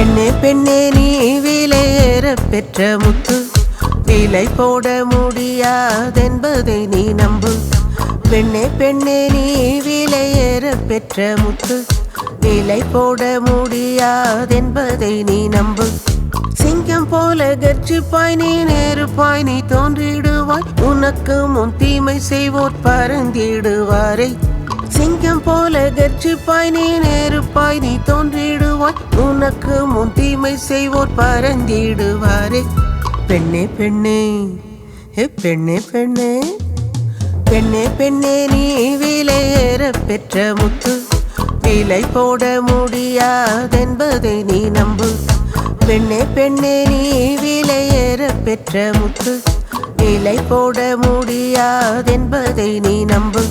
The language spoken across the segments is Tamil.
பெண்ணே பெண்ணே நீ விலையேற பெற்ற முத்து. விலை போட முடியாதென்பதை நீ நம்பு. பெண்ணே பெண்ணே நீ விலையேற பெற்ற முத்து. விலை போட முடியாதென்பதை நீ நம்பு. சிங்கம் போல கர்ஜிப்பாய் நீ நேருப்பாய் நீ தோன்றிடுவாய். உனக்கு முன் தீமை செய்வோர் பறந்திடுவாரே சிங்கம் போல கர்ஜிப்பாய் நீ நேருப்பாய் நீ தோன்றிடுவாய். உனக்கு முன் தீமை செய்வோர் பறந்திடுவாரே பெண்ணே பெண்ணே ஹே பெண்ணே பெண்ணே. பெண்ணே பெண்ணே நீ விலையேற பெற்ற முத்து. விலை போட முடியாதென்பதை நீ நம்பு. பெண்ணே பெண்ணே நீ விலையேற பெற்ற முத்து. விலை போட முடியாதென்பதை நீ நம்பு.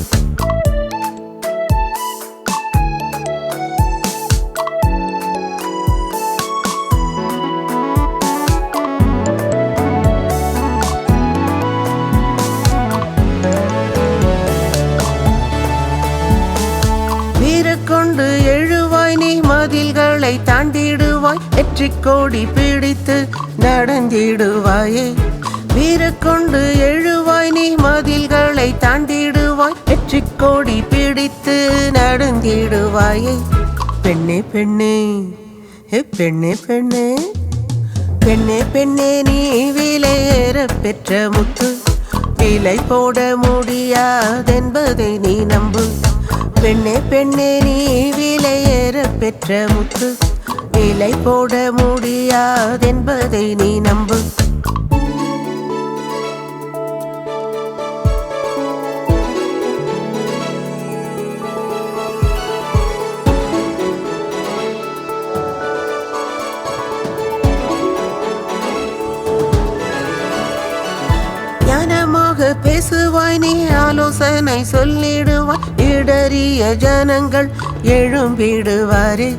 மதில்களை தாண்டிடுவாய். வெற்றி கோடி பிடித்து நடந்திடுவாயே. கொண்டு எழுவாய் நீ மதில்களை தாண்டிடுவாய். வெற்றி கோடி பிடித்து நடந்திடுவாயே. பெண்ணே பெண்ணே ஹே பெண்ணே பெண்ணே. பெண்ணே பெண்ணே நீ விலையேற பெற்ற முத்து. விலை போட முடியாதென்பதை நீ நம்பு. பெண்ணே பெண்ணே நீ விலையேற பெற்ற முத்து. விலை போட முடியாதென்பதை நீ நம்பு. ஞானமாக பேசுவாய் நீ ஆலோசனை சொல்லிடுவாய். இடறிய ஜனங்கள் எழும்பிடுவாரே.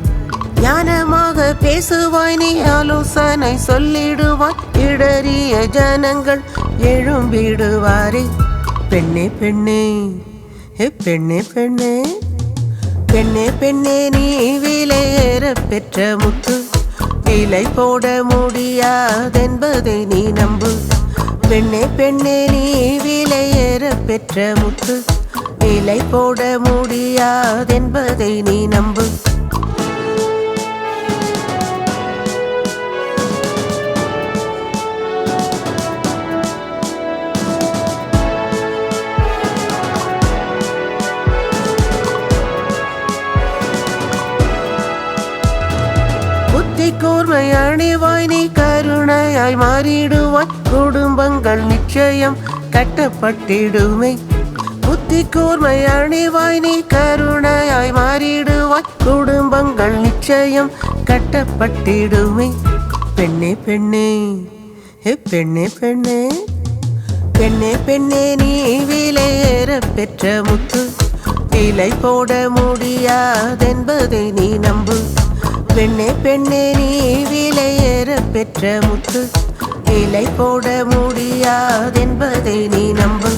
ஞானமாக பேசுவாய் நீ ஆலோசனை சொல்லிடுவாய். இடறிய ஜனங்கள் எழும்பிடுவாரே. பெண்ணே பெண்ணே ஹே பெண்ணே பெண்ணே. பெண்ணே பெண்ணே நீ விலையேற பெற்ற முத்து. விலை போட முடியாதென்பதை நீ நம்பு. பெண்ணே பெண்ணே நீ விலையேற பெற்ற முத்து. விலை போட முடியாதென்பதை நீ நம்பு கூர்மை அணிவாய் நீ கருணையாய் மாறிடுவாய். குடும்பங்கள் நிச்சயம் கட்டப்பட்டிடுமே. புத்தி கூர்மை அணிவாய் நீ கருணையாய் மாறிடுவாய். குடும்பங்கள் நிச்சயம் கட்டப்பட்டிடுமே. பெண்ணே பெண்ணே ஹே பெண்ணே பெண்ணே. பெண்ணே பெண்ணே நீ விலையேற பெற்ற முத்து. விலை போட முடியாதென்பதை நீ நம்பு. பெண்ணே பெண்ணே நீ விலையேற பெற்ற முத்து. விலை போட முடியாதென்பதை நீ நம்பு.